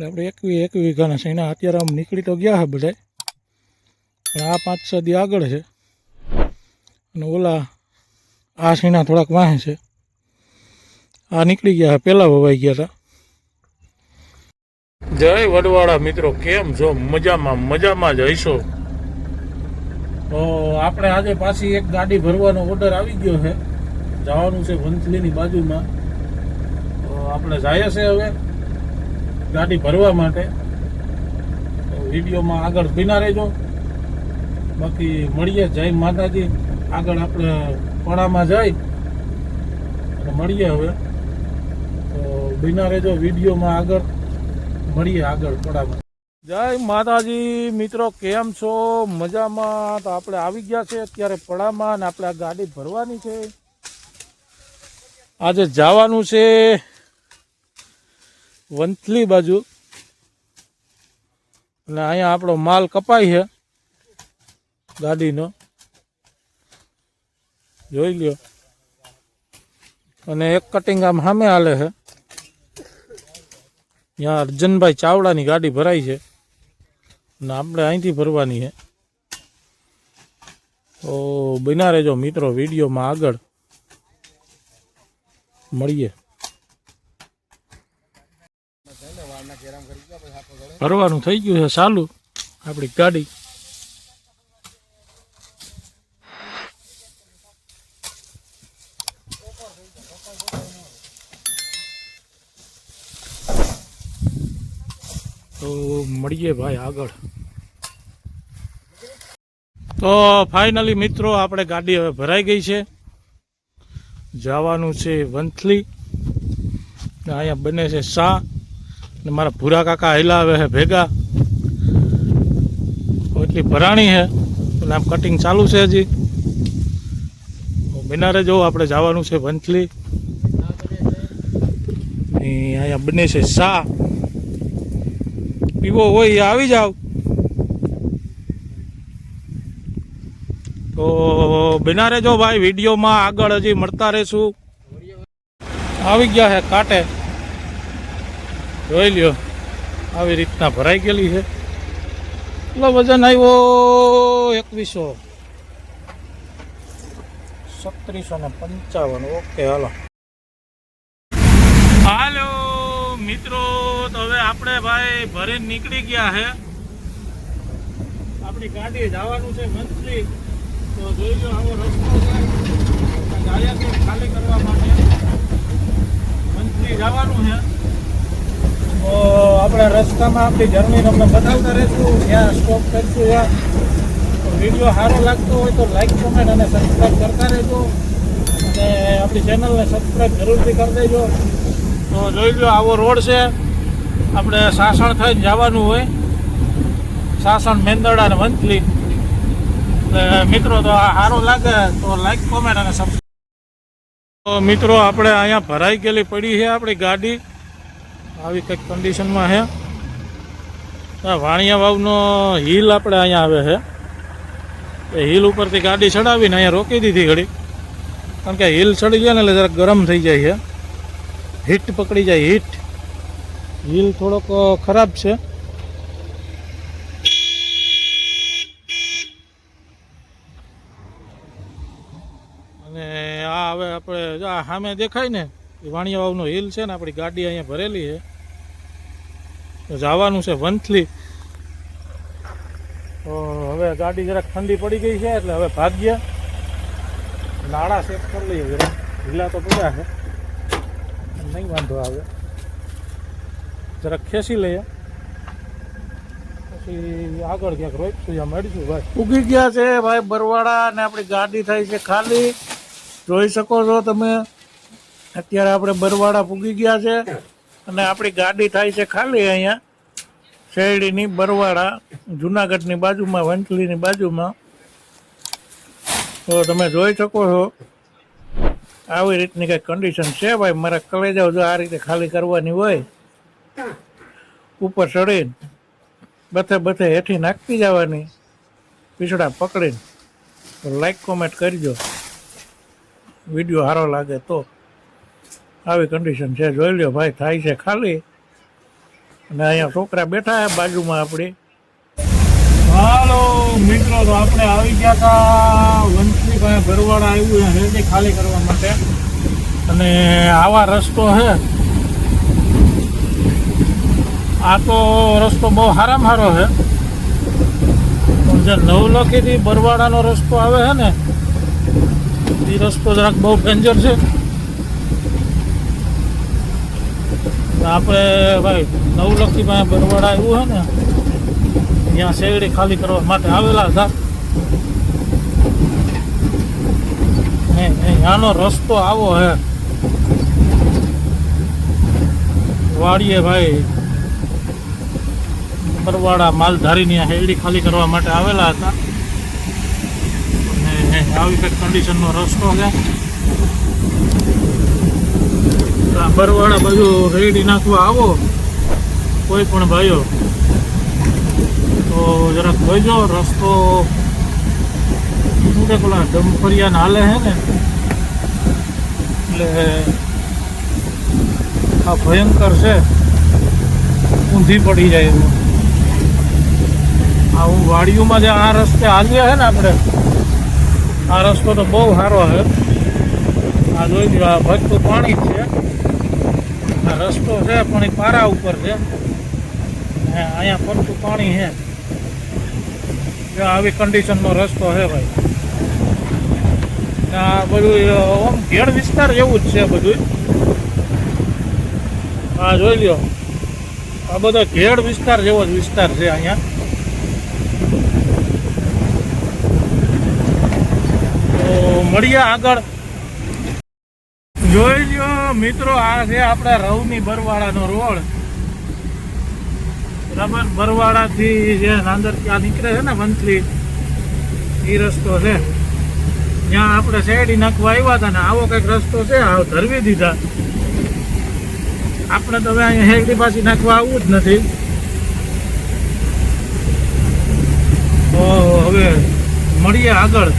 એટલે આપણે એકવી એકવી વીઘાના છે. અત્યારે આમ નીકળી તો ગયા છે બધા પણ આ પાંચ સદી આગળ છે. અને ઓલા આ સીના થોડાક વાહે છે. આ નીકળી ગયા પહેલાં વવાઈ ગયા હતા. જય વડવાળા મિત્રો, કેમ છો? મજામાં મજામાં જ હશો? તો આપણે આજે પાછી એક ગાડી ભરવાનો ઓર્ડર આવી ગયો છે. જવાનું છે વંથલીની બાજુમાં. આપણે જાય છે હવે. ગાડી ભરવા માટે. તો વિડીયોમાં આગળ બિના રહેજો. બાકી મળીએ. જય માતાજી. આગળ આપણે પણામાં જઈ અને મળીએ હવે. તો બિના રહેજો વિડીયોમાં આગળ. મળીએ આગળ પડામાં જય માતાજી. મિત્રો, કેમ છો? મજામાં? તો આપણે આવી ગયા છે અત્યારે પડામાં અને આપણે આ ગાડી ભરવાની છે. આજે જવાનું છે વંથલી બાજુ. અને અહીંયા આપણો માલ કપાય છે. ગાડીનો. જોઈ લ્યો. અને એક કટિંગ આમ સામે હાલે છે. ત્યાં અર્જનભાઈ ચાવડાની ગાડી ભરાઈ છે. અને આપણે અહીંથી ભરવાની છે. તો બના રહેજો મિત્રો, વિડીયોમાં આગળ. મળીએ. ભરવાનું થઈ ગયું છે ચાલુ. આપણી ગાડી. તો મળીએ ભાઈ આગળ. તો ફાઇનલી મિત્રો, આપણે ગાડી હવે ભરાઈ ગઈ છે. જવાનું છે વંથલી. અહીંયા બને છે શા. ને મારા ભૂરા કાકા હિલાવે છે ભેગા. એટલી ભરાણી છે અને આમ કટિંગ ચાલુ છે હજી. બિનારે જો આપણે જવાનું છે વંથલી. અહીંયા બને છે શા પીવો હોય એ આવી જાવ. તો બિનારે જો ભાઈ વિડીયોમાં આગળ હજી મળતા રહેશું. આવી ગયા છે કાંટે. જોઈ લ્યો, આવી રીતના ભરાઈ ગયેલી છે. એટલો વજન આવ્યો એકવીસો. સત્રીસો ને પંચાવન. ઓકે, હાલો. હાલો, મિત્રો, તો હવે આપણે ભાઈ ભરીને નીકળી ગયા છે આપણી ગાડી જવાનું છે મંથલી તો જોઈ લો આવો રસ્તો છે. ખાલી કરવા માટે મંથલી જવાનું છે. તો આપણે રસ્તામાં આપણી જર્ની તમને બતાવતા રહીશું, ત્યાં સ્ટોપ કરીશું, ત્યાં. વીડિયો સારો લાગતો હોય તો લાઈક કોમેન્ટ અને સબસ્ક્રાઈબ કરતા રહેજો. અને આપણી ચેનલને સબસ્ક્રાઈબ જરૂરથી કરી દેજો. તો જોઈ લો આવો રોડ છે. આપણે સાસણ થઈને જવાનું હોય. સાસણ, મેંદરડા અને મંથલી એટલે મિત્રો, તો આ સારું લાગે તો લાઈક કોમેન્ટ અને સબસ્ક્રાઈબ તો મિત્રો, આપણે અહીંયા ભરાઈ ગયેલી પડી છે આપણી ગાડી. આવી કંઈક કન્ડિશનમાં છે વાણિયા વાવનો હિલ આપણે અહીંયા આવે છે. એ હિલ ઉપરથી ગાડી ચડાવીને અહીંયા રોકી દીધી ઘડી. કારણ કે હિલ ચડી જાય ને એટલે જરાક ગરમ થઈ જાય છે. હીટ પકડી જાય, હીટ. હિલ થોડોક ખરાબ છે. અને આ હવે આપણે આ સામે દેખાય ને એ વાણિયા વાવનો હિલ છે ને, આપણી ગાડી અહીંયા ભરેલી છે. જવાનું છે વંથલી. તો હવે ગાડી જરાક ઠંડી પડી ગઈ છે એટલે હવે ભાગ્ય. નાળા સેટ કરી લઈએ જરા. ઢીલા તો પડ્યા છે. નહીં વાંધો આવે. જરાક ખેંચી લઈએ. પછી આગળ ક્યાંક રોઈશું ત્યાં મળીશું, ભાઈ? ઉગી ગયા છે, ભાઈ બરવાડા ને આપણી ગાડી થાય છે ખાલી. જોઈ શકો છો તમે. અત્યારે આપણે બરવાડા પૂગી ગયા છે અને આપણી ગાડી થાય છે ખાલી અહીંયા. શેરડીની બરવાડા, જુનાગઢની બાજુમાં વંથલીની બાજુમાં. તો તમે જોઈ શકો છો, આવી રીતની કંઈ કન્ડિશન છે ભાઈ. મારા કલેજાઓ જો આ રીતે ખાલી કરવાની હોય, ઉપર ચડીને બથે બથે હેઠી નાખતી જવાની, પીછડા પકડીને. લાઈક કોમેન્ટ કરજો. વીડિયો સારો લાગે તો. આવી કન્ડિશન છે. જોઈ લ્યો ભાઈ, થાય છે ખાલી. અને અહીંયા છોકરા બેઠા છે બાજુમાં આપણી. હાલો, મિત્રો, તો આપણે આવી ગયા હતા વંશની પાસે ભરવાડા આવ્યું રેડી ખાલી કરવા માટે. અને આવા રસ્તો છે. આ તો રસ્તો બહુ સારામાં સારો છે. જે નવલખીથી બરવાડાનો રસ્તો આવે છે ને, એ રસ્તો જરાક બહુ ડેન્જર છે. આપણે ભાઈ નવલખી પાસે બરવાડા આવ્યું છે ને, ત્યાં શેરડી ખાલી કરવા માટે આવેલા હતા. આનો રસ્તો આવો હે. વાડીએ ભાઈ બરવાડા માલધારીની આ હેરડી ખાલી કરવા માટે આવેલા હતા. આવી કંઈક કન્ડિશનનો રસ્તો છે. આ બાજુ રેડી નાખવા આવો. કોઈ પણ ભાઈઓ. તો જરાક જોઈજો રસ્તો શું કે પેલા ડમફરિયાને હાલે હે ને? એટલે આ ભયંકર છે. ઊંધી પડી જાય એવું. આ હું વાડીઓમાં જે આ રસ્તે હાલીએ છે ને આપણે, આ રસ્તો તો બહુ સારો છે આ જોઈ આ ભરતું પાણી જ છે. આ રસ્તો છે, પણ એ પારા ઉપર છે. અહીંયા ફરતું પાણી છે. જો આવી કન્ડિશનનો રસ્તો છે ભાઈ. આ બધું આમ ઘેડ વિસ્તાર જેવું જ છે બધું. હા જોઈ લ્યો. આ બધો ઘેડ વિસ્તાર જેવો જ વિસ્તાર છે અહીંયા. તો મળીએ આગળ. જોઈ લ્યો, મિત્રો, આ છે આપણા રવની બરવાડાનો રોડ બરાબર? બરવાડાથી જે નાંદર ત્યાં નીકળે છે ને વંથલી એ રસ્તો છે. ત્યાં આપણે શેરડી નાખવા આવ્યા હતા ને આવો કંઈક રસ્તો છે આવો ધરવી દીધા. આપણે તો હવે અહીંયા શેરડી પાછી નાખવા આવવું જ નથી. તો હવે મળીએ આગળ.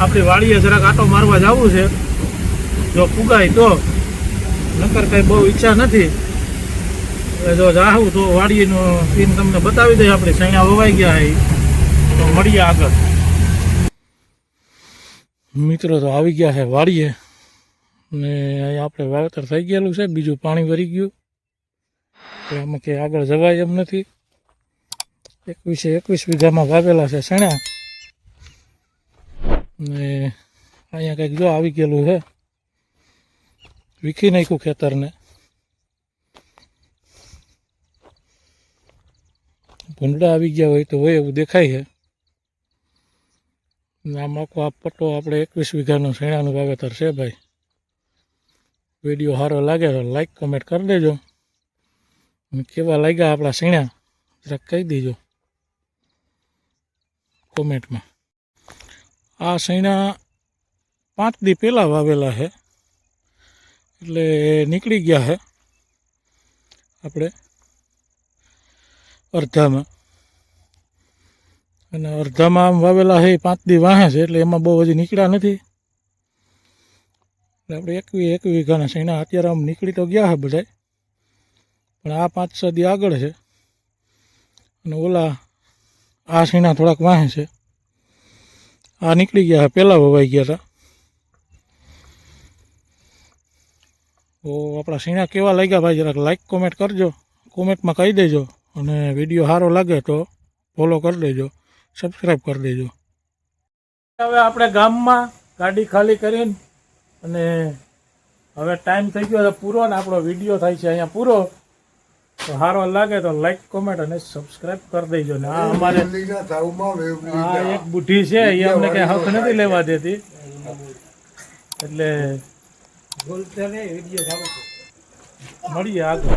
આપણી વાડીએ જરાક આટો મારવા જવું છે. જો ફુગાય તો, નકર કઈ બહુ ઈચ્છા નથી. હવે જો જાહું તો વાડીનો સીન તમને બતાવી દઈએ આપણે સૈયા વવાઈ ગયા છે તો મળીએ આગળ. મિત્રો તો આવી ગયા છે વાડીએ. ને અહીંયા આપણે વાવેતર થઈ ગયેલું છે, બીજું પાણી ભરી ગયું. તો આમાં કે આગળ જવાય એમ નથી. એકવીસે એકવીસ વીઘામાં વાવેલા છે શેણા. ને અહીંયા કંઈક જો આવી ગયેલું છે. વીખી નાખ્યું ખેતરને. ભૂંડા આવી ગયા હોય તો હોય એવું દેખાય છે. આમ આખો આ પટ્ટો આપણે એકવીસ વીઘાનું શેણાનું વાવેતર છે ભાઈ. વીડિયો સારો લાગે તો લાઈક કમેન્ટ કરી દેજો. કેવા લાગ્યા આપણા શેણા? જરાક કહી દેજો. કોમેન્ટમાં આ શેણા પાંચ દી પહેલાં વાવેલા છે. એટલે નીકળી ગયા છે આપણે અડધામાં અને અડધામાં આમ વાવેલા છે પાંચ દી વાહે છે, એટલે એમાં બહુ હજી નીકળ્યા નથી. એટલે આપણે એકવી એકવી વીઘાના શેણા અત્યારે આમ નીકળી તો ગયા છે બધાય. પણ આ પાંચ છ દી આગળ છે. અને ઓલા આ સીણા થોડાક વાહે છે. આ નીકળી ગયા છે પહેલાં વવાઈ ગયા હતા. તો આપણા સીણા કેવા લાગ્યા ભાઈ? જરાક લાઇક કોમેન્ટ કરજો. કોમેન્ટમાં કહી દેજો. અને વીડિયો સારો લાગે તો ફોલો કરી દેજો. સબસ્ક્રાઈબ કરી દેજો. હવે આપણે ગામમાં ગાડી ખાલી કરીને અને હવે ટાઈમ થઈ ગયો છે પૂરો ને આપણો વીડિયો થાય છે અહીંયા પૂરો. તો સારો લાગે તો લાઈક કોમેન્ટ અને સબસ્ક્રાઈબ કરી દેજો. ને આ અમારે આ એક બુઢી છે, એ અમને કઈ હક નથી લેવા દેતી. એટલે મળીએ આગળ.